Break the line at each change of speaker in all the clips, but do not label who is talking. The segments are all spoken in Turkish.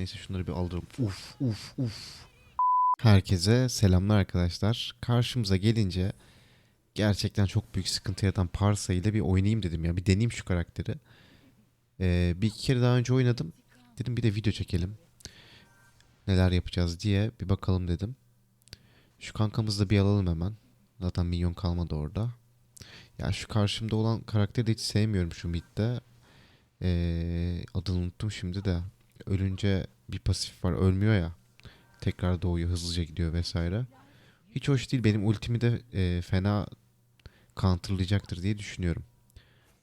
Neyse şunları bir aldırım. Uf uf uf. Herkese selamlar arkadaşlar. Karşımıza gelince gerçekten çok büyük sıkıntı yaratan Parsa ile bir oynayayım dedim ya. Bir deneyeyim şu karakteri. Ee, bir iki kere daha önce oynadım. Dedim bir de video çekelim. Neler yapacağız diye bir bakalım dedim. Şu kankamızı da bir alalım hemen. Zaten minyon kalmadı orada. Ya şu karşımda olan karakteri de hiç sevmiyorum şu midde. Ee, adını unuttum şimdi de. Ölünce bir pasif var ölmüyor ya. Tekrar doğuyor hızlıca gidiyor vesaire. Hiç hoş değil. Benim ultimi de e, fena counterlayacaktır diye düşünüyorum.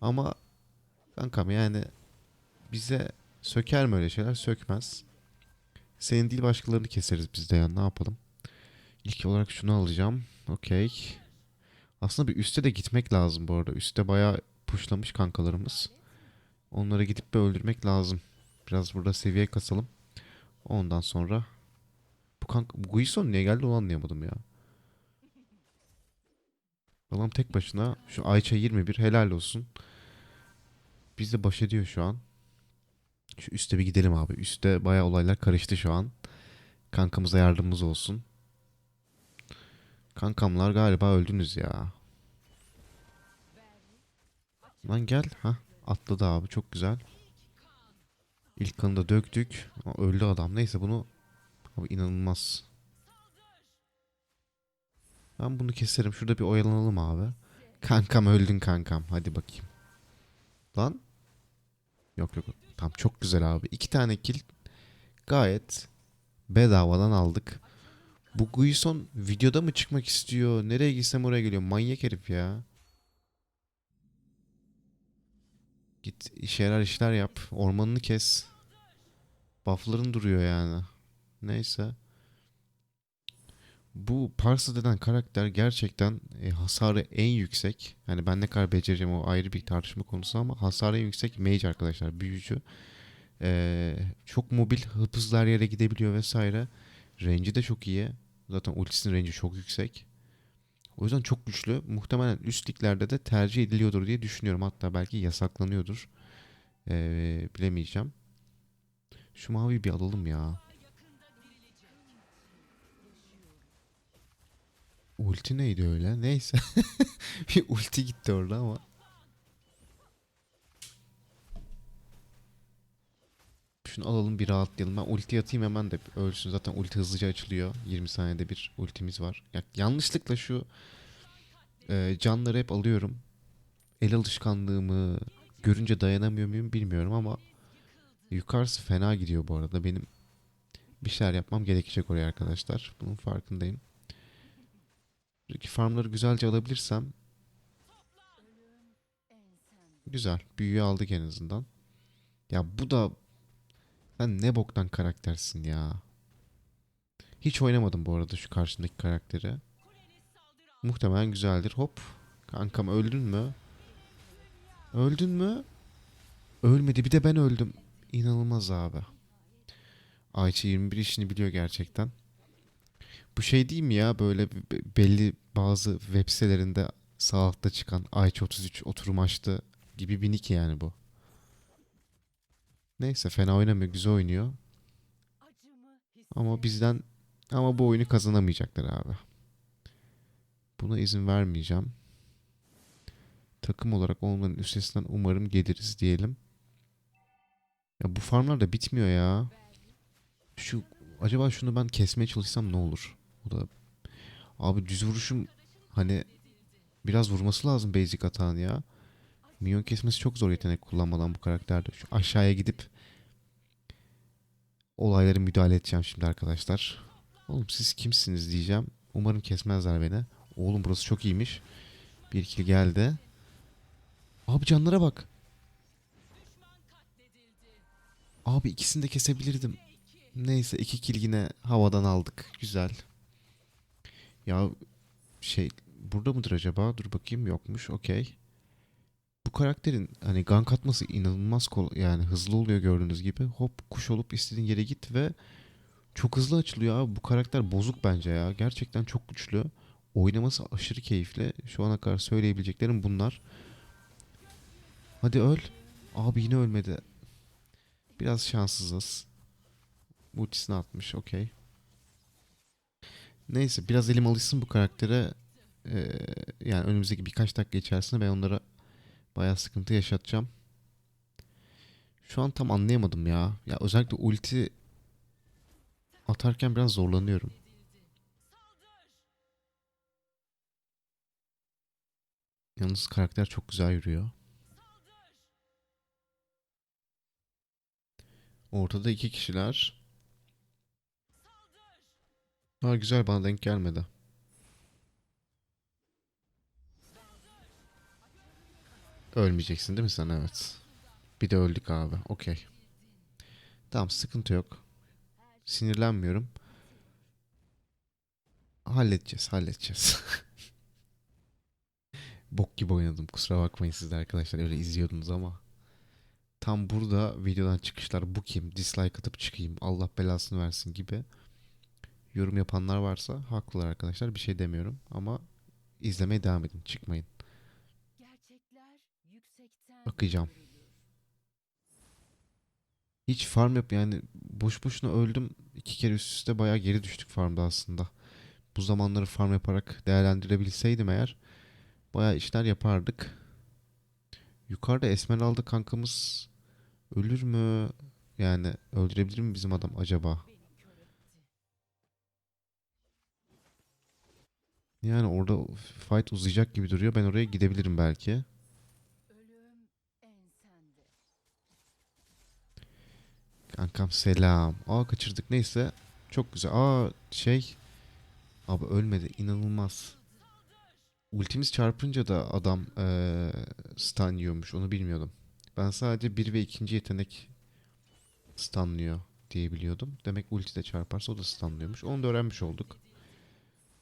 Ama kankam yani bize söker mi öyle şeyler? Sökmez. Senin değil başkalarını keseriz biz de yani ne yapalım. İlk olarak şunu alacağım. Okey. Aslında bir üste de gitmek lazım bu arada. Üste bayağı pushlamış kankalarımız. Onlara gidip bir öldürmek lazım. Biraz burada seviye kasalım. Ondan sonra bu kanka bu Guison niye geldi onu anlayamadım ya. Adam tek başına şu Ayça 21 helal olsun. Biz de baş ediyor şu an. Şu üste bir gidelim abi. Üste bayağı olaylar karıştı şu an. Kankamıza yardımımız olsun. Kankamlar galiba öldünüz ya. Lan gel. ha Atladı abi çok güzel. İlk kanı da döktük. Ama öldü adam. Neyse bunu abi inanılmaz. Ben bunu keserim. Şurada bir oyalanalım abi. Kankam öldün kankam. Hadi bakayım. Lan. Yok yok. Tamam çok güzel abi. İki tane kill gayet bedavadan aldık. Bu Guison videoda mı çıkmak istiyor? Nereye gitsem oraya geliyor. Manyak herif ya. Git işe yarar işler yap. Ormanını kes. Buff'ların duruyor yani. Neyse. Bu Parsa denen karakter gerçekten e, hasarı en yüksek. Yani ben ne kadar becereceğim o ayrı bir tartışma konusu ama hasarı en yüksek mage arkadaşlar. Büyücü. Ee, çok mobil, hızlı her yere gidebiliyor vesaire. Range'i de çok iyi. Zaten ultisinin range'i çok yüksek. O yüzden çok güçlü. Muhtemelen üst liglerde de tercih ediliyordur diye düşünüyorum. Hatta belki yasaklanıyordur. Ee, bilemeyeceğim. Şu mavi bir alalım ya. Ulti neydi öyle? Neyse. bir ulti gitti orada ama. Şunu alalım bir rahatlayalım. Ben ulti atayım hemen de ölsün. Zaten ulti hızlıca açılıyor. 20 saniyede bir ultimiz var. Ya, yanlışlıkla şu e, canları hep alıyorum. El alışkanlığımı görünce dayanamıyor muyum bilmiyorum ama yukarısı fena gidiyor bu arada. Benim bir şeyler yapmam gerekecek oraya arkadaşlar. Bunun farkındayım. Buradaki farmları güzelce alabilirsem güzel. Büyüyü aldık en azından. Ya bu da sen ne boktan karaktersin ya. Hiç oynamadım bu arada şu karşımdaki karakteri. Muhtemelen güzeldir. Hop. Kankam öldün mü? Öldün mü? Ölmedi. Bir de ben öldüm. İnanılmaz abi. Ayça 21 işini biliyor gerçekten. Bu şey değil mi ya böyle be- belli bazı web sitelerinde sağ altta çıkan Ayça 33 oturum açtı gibi bir nick yani bu. Neyse fena oynamıyor, güzel oynuyor. Ama bizden ama bu oyunu kazanamayacaklar abi. Buna izin vermeyeceğim. Takım olarak onların üstesinden umarım geliriz diyelim. Ya bu farmlar da bitmiyor ya. Şu acaba şunu ben kesmeye çalışsam ne olur? O da abi düz vuruşum hani biraz vurması lazım basic atağın ya. Minyon kesmesi çok zor yetenek kullanmadan bu karakterde. Şu aşağıya gidip olaylara müdahale edeceğim şimdi arkadaşlar. Oğlum siz kimsiniz diyeceğim. Umarım kesmezler beni. Oğlum burası çok iyiymiş. Bir ikili geldi. Abi canlara bak. Abi ikisini de kesebilirdim. Neyse iki kill yine havadan aldık. Güzel. Ya şey burada mıdır acaba? Dur bakayım yokmuş. Okey. Bu karakterin hani gank atması inanılmaz kol yani hızlı oluyor gördüğünüz gibi. Hop kuş olup istediğin yere git ve çok hızlı açılıyor abi. Bu karakter bozuk bence ya. Gerçekten çok güçlü. Oynaması aşırı keyifli. Şu ana kadar söyleyebileceklerim bunlar. Hadi öl. Abi yine ölmedi. Biraz şanssızız. Ultisini atmış. Okey. Neyse biraz elim alışsın bu karaktere. Ee, yani önümüzdeki birkaç dakika içerisinde ben onlara bayağı sıkıntı yaşatacağım. Şu an tam anlayamadım ya. Ya özellikle ulti atarken biraz zorlanıyorum. Yalnız karakter çok güzel yürüyor. Ortada iki kişiler. Ha güzel bana denk gelmedi. Ölmeyeceksin değil mi sen? Evet. Bir de öldük abi. Okey. Tamam sıkıntı yok. Sinirlenmiyorum. Halledeceğiz, halledeceğiz. Bok gibi oynadım. Kusura bakmayın siz de arkadaşlar. Öyle izliyordunuz ama. Tam burada videodan çıkışlar bu kim? Dislike atıp çıkayım. Allah belasını versin gibi. Yorum yapanlar varsa haklılar arkadaşlar. Bir şey demiyorum ama izlemeye devam edin. Çıkmayın. Bakacağım. Hiç farm yap yani boş boşuna öldüm. İki kere üst üste bayağı geri düştük farmda aslında. Bu zamanları farm yaparak değerlendirebilseydim eğer bayağı işler yapardık. Yukarıda Esmeralda kankamız ölür mü? Yani öldürebilir mi bizim adam acaba? Yani orada fight uzayacak gibi duruyor. Ben oraya gidebilirim belki. Kankam selam. Aa kaçırdık neyse. Çok güzel. Aa şey. Abi ölmedi. İnanılmaz. Ultimiz çarpınca da adam eee stun yiyormuş. Onu bilmiyordum. Ben sadece bir ve ikinci yetenek stunlıyor diye biliyordum. Demek ulti de çarparsa o da stunlıyormuş. Onu da öğrenmiş olduk.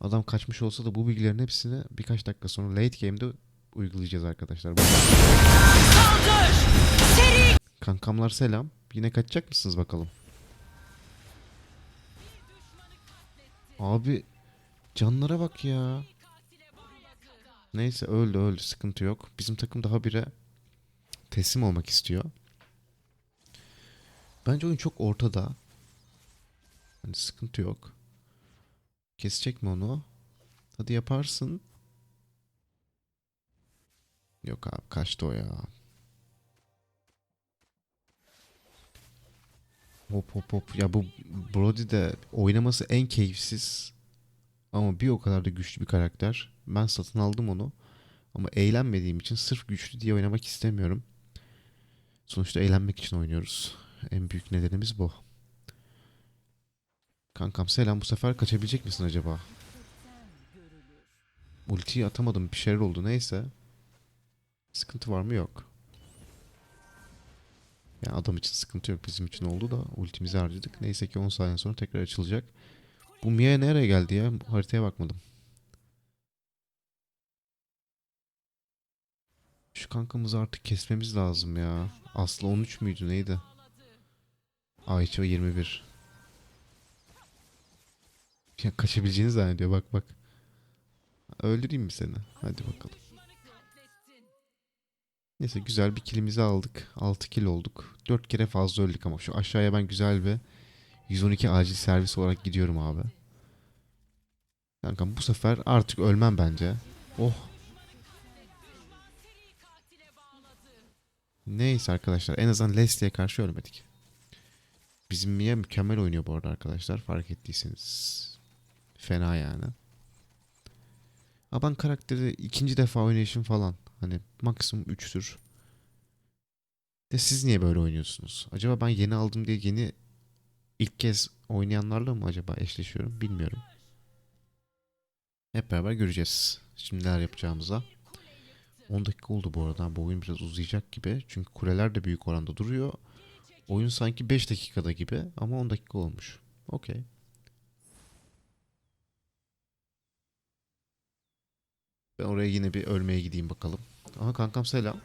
Adam kaçmış olsa da bu bilgilerin hepsini birkaç dakika sonra late game'de uygulayacağız arkadaşlar. Kankamlar selam. Yine kaçacak mısınız bakalım? Abi canlara bak ya. Neyse öldü öldü sıkıntı yok. Bizim takım daha bire teslim olmak istiyor. Bence oyun çok ortada. Hani sıkıntı yok. Kesecek mi onu? Hadi yaparsın. Yok abi kaçtı o ya. Hop hop hop. Ya bu Brody de oynaması en keyifsiz ama bir o kadar da güçlü bir karakter. Ben satın aldım onu. Ama eğlenmediğim için sırf güçlü diye oynamak istemiyorum. Sonuçta eğlenmek için oynuyoruz. En büyük nedenimiz bu. Kankam selam bu sefer kaçabilecek misin acaba? Ultiyi atamadım bir şeyler oldu neyse. Sıkıntı var mı yok. Yani adam için sıkıntı yok bizim için oldu da ultimizi harcadık. Neyse ki 10 saniye sonra tekrar açılacak. Bu Mia nereye geldi ya? Bu haritaya bakmadım. Şu kankamızı artık kesmemiz lazım ya. Aslı 13 müydü neydi? Ayça 21. Ya kaçabileceğini zannediyor bak bak. Öldüreyim mi seni? Hadi bakalım. Neyse güzel bir kilimizi aldık. 6 kill olduk. 4 kere fazla öldük ama şu aşağıya ben güzel bir 112 acil servis olarak gidiyorum abi. Kankam bu sefer artık ölmem bence. Oh. Neyse arkadaşlar en azından Leslie'ye karşı ölmedik. Bizim Mia mükemmel oynuyor bu arada arkadaşlar fark ettiyseniz. Fena yani. Aban karakteri ikinci defa oynayışım falan. Hani maksimum 3'tür. De siz niye böyle oynuyorsunuz? Acaba ben yeni aldım diye yeni ilk kez oynayanlarla mı acaba eşleşiyorum bilmiyorum. Hep beraber göreceğiz. Şimdi neler yapacağımıza. 10 dakika oldu bu arada. Bu oyun biraz uzayacak gibi. Çünkü kuleler de büyük oranda duruyor. Oyun sanki 5 dakikada gibi ama 10 dakika olmuş. Okey. Ben oraya yine bir ölmeye gideyim bakalım. Aha kankam selam.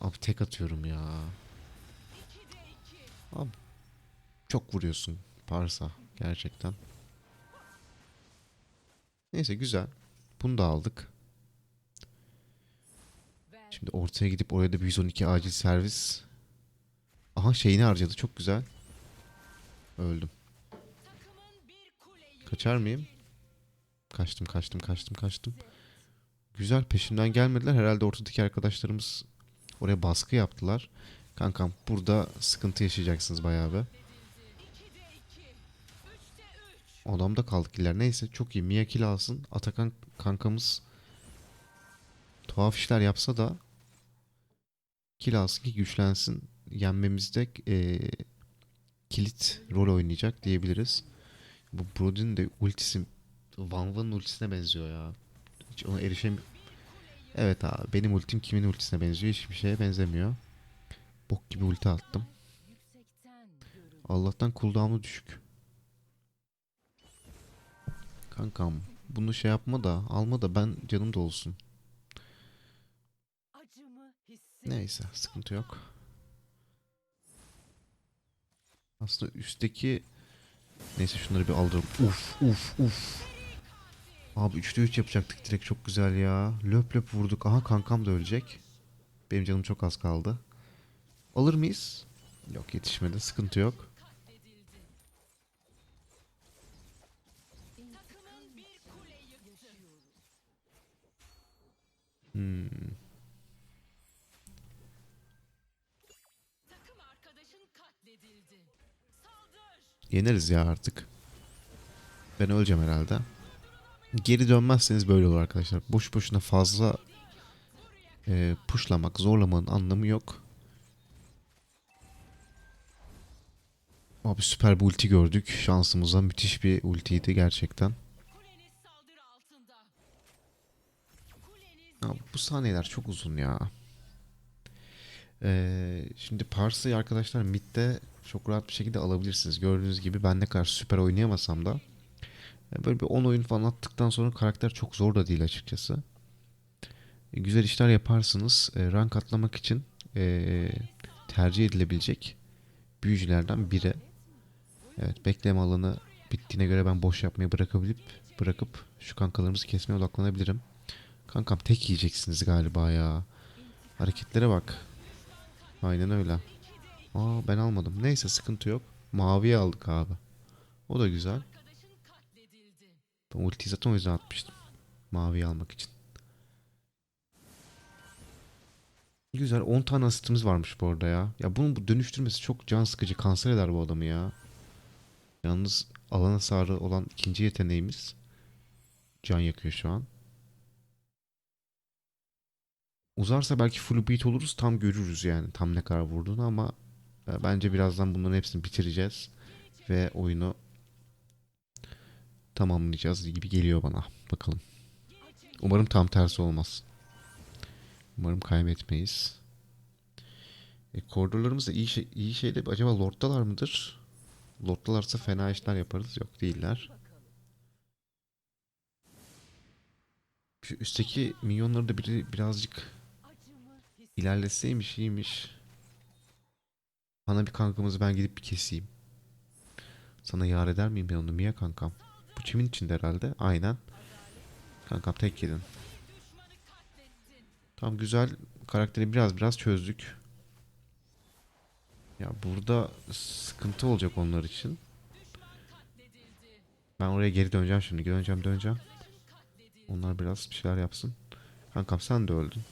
Abi tek atıyorum ya. Abi çok vuruyorsun Parsa gerçekten. Neyse güzel. Bunu da aldık. Şimdi ortaya gidip oraya da bir 112 acil servis. Aha şeyini harcadı çok güzel. Öldüm. Kaçar mıyım? Kaçtım kaçtım kaçtım kaçtım. Güzel peşimden gelmediler. Herhalde ortadaki arkadaşlarımız oraya baskı yaptılar. Kankam burada sıkıntı yaşayacaksınız bayağı be. Odamda kaldık iler. Neyse çok iyi. Mia alsın. Atakan kankamız tuhaf işler yapsa da kill alsın ki güçlensin. Yenmemizde eee, kilit rol oynayacak diyebiliriz. Bu Brody'nin de ultisi Van Van'ın ultisine benziyor ya. Hiç ona erişem... Evet abi benim ultim kimin ultisine benziyor? Hiçbir şeye benzemiyor. Bok gibi ulti attım. Allah'tan cooldown'u düşük. Kankam bunu şey yapma da alma da ben canım da olsun. Neyse sıkıntı yok. Aslında üstteki neyse şunları bir aldıralım. Uf uf uf. Abi 3'te 3 yapacaktık direkt çok güzel ya. Löp löp vurduk. Aha kankam da ölecek. Benim canım çok az kaldı. Alır mıyız? Yok yetişmedi. Sıkıntı yok. Hmm. Yeneriz ya artık. Ben öleceğim herhalde. Geri dönmezseniz böyle olur arkadaşlar. Boş boşuna fazla e, pushlamak, zorlamanın anlamı yok. Abi süper bir ulti gördük. Şansımıza müthiş bir ultiydi gerçekten. Abi bu sahneler çok uzun ya. Ee, şimdi Parsa'yı arkadaşlar midde çok rahat bir şekilde alabilirsiniz. Gördüğünüz gibi ben ne kadar süper oynayamasam da böyle bir 10 oyun falan attıktan sonra karakter çok zor da değil açıkçası. E, güzel işler yaparsınız. E, rank atlamak için e, tercih edilebilecek büyücülerden biri. Evet bekleme alanı bittiğine göre ben boş yapmayı bırakabilip bırakıp şu kankalarımızı kesmeye odaklanabilirim. Kankam tek yiyeceksiniz galiba ya. Hareketlere bak. Aynen öyle. Aa ben almadım. Neyse sıkıntı yok. Maviyi aldık abi. O da güzel. Ultiyi zaten o yüzden atmıştım. Maviyi almak için. Güzel 10 tane asistimiz varmış bu arada ya. Ya bunun bu dönüştürmesi çok can sıkıcı. Kanser eder bu adamı ya. Yalnız alan hasarı olan ikinci yeteneğimiz can yakıyor şu an. Uzarsa belki full beat oluruz tam görürüz yani tam ne kadar vurduğunu ama e, bence birazdan bunların hepsini bitireceğiz ve oyunu tamamlayacağız gibi geliyor bana. Bakalım. Umarım tam tersi olmaz. Umarım kaybetmeyiz. E, koridorlarımız da iyi, şey, iyi şeyde acaba Lord'dalar mıdır? Lord'dalarsa fena işler yaparız. Yok değiller. Şu üstteki minyonları da biri birazcık ilerleseymiş iyiymiş. Bana bir kankamızı ben gidip bir keseyim. Sana yar eder miyim ben onu Mia kankam? Bu kimin içinde herhalde? Aynen. Kankam tek yedin. Tamam güzel. Karakteri biraz biraz çözdük. Ya burada sıkıntı olacak onlar için. Ben oraya geri döneceğim şimdi. Döneceğim döneceğim. Onlar biraz bir şeyler yapsın. Kankam sen de öldün.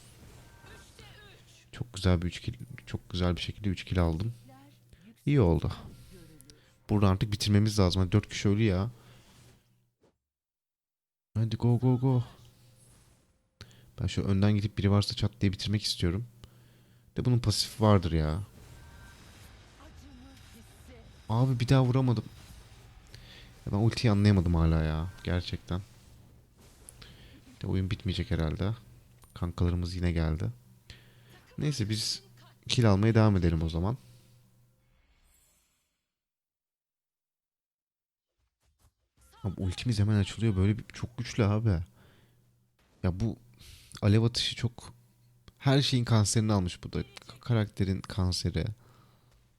Çok güzel bir 3 kill, çok güzel bir şekilde 3 kill aldım. İyi oldu. Burada artık bitirmemiz lazım. Hadi 4 kişi ölü ya. Hadi go go go. Ben şu önden gidip biri varsa çat diye bitirmek istiyorum. De bunun pasifi vardır ya. Abi bir daha vuramadım. Ya ben ultiyi anlayamadım hala ya. Gerçekten. De oyun bitmeyecek herhalde. Kankalarımız yine geldi. Neyse biz kill almaya devam edelim o zaman. Abi ultimiz hemen açılıyor. Böyle bir, çok güçlü abi. Ya bu alev atışı çok her şeyin kanserini almış bu da. Karakterin kanseri.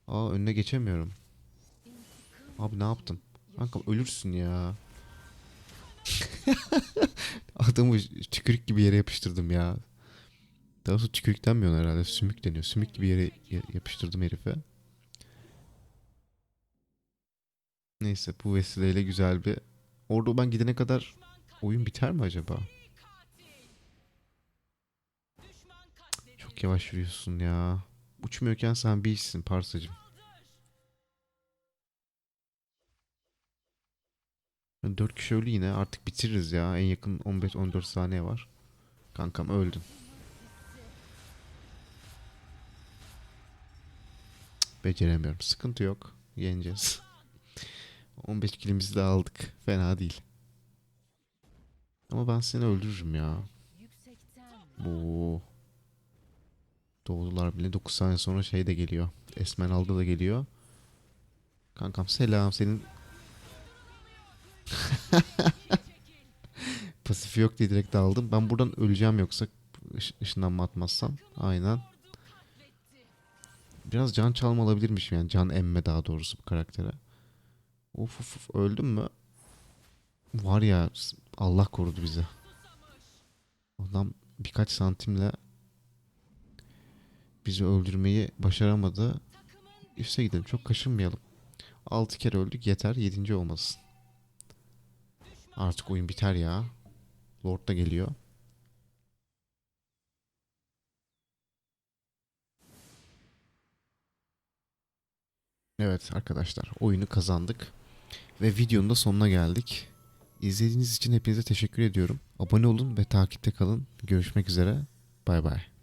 Aa önüne geçemiyorum. Abi ne yaptım? Kankam ölürsün ya. Adamı tükürük gibi yere yapıştırdım ya. Daha doğrusu tükürük denmiyor herhalde. Sümük deniyor. Sümük gibi yere ya- yapıştırdım herife. Neyse bu vesileyle güzel bir... Orada ben gidene kadar oyun biter mi acaba? Çok yavaş yürüyorsun ya. Uçmuyorken sen bir işsin parsacım. 4 kişi öldü yine artık bitiririz ya. En yakın 15-14 saniye var. Kankam öldün. Beceremiyorum. Sıkıntı yok. Yeneceğiz. 15 kilimizi de aldık. Fena değil. Ama ben seni öldürürüm ya. Oo. Doğdular bile 9 saniye sonra şey de geliyor. Esmen aldı da geliyor. Kankam selam senin pasifi yok diye direkt aldım. Ben buradan öleceğim yoksa ış- ışınlanma atmazsam. Aynen. Biraz can çalma alabilirmişim yani. Can emme daha doğrusu bu karaktere. Of of of öldüm mü? Var ya Allah korudu bizi. Adam birkaç santimle bizi öldürmeyi başaramadı. Üste gidelim. Çok kaşınmayalım. 6 kere öldük yeter. 7. olmasın. Artık oyun biter ya. Lord da geliyor. Evet arkadaşlar oyunu kazandık. Ve videonun da sonuna geldik. İzlediğiniz için hepinize teşekkür ediyorum. Abone olun ve takipte kalın. Görüşmek üzere. Bay bay.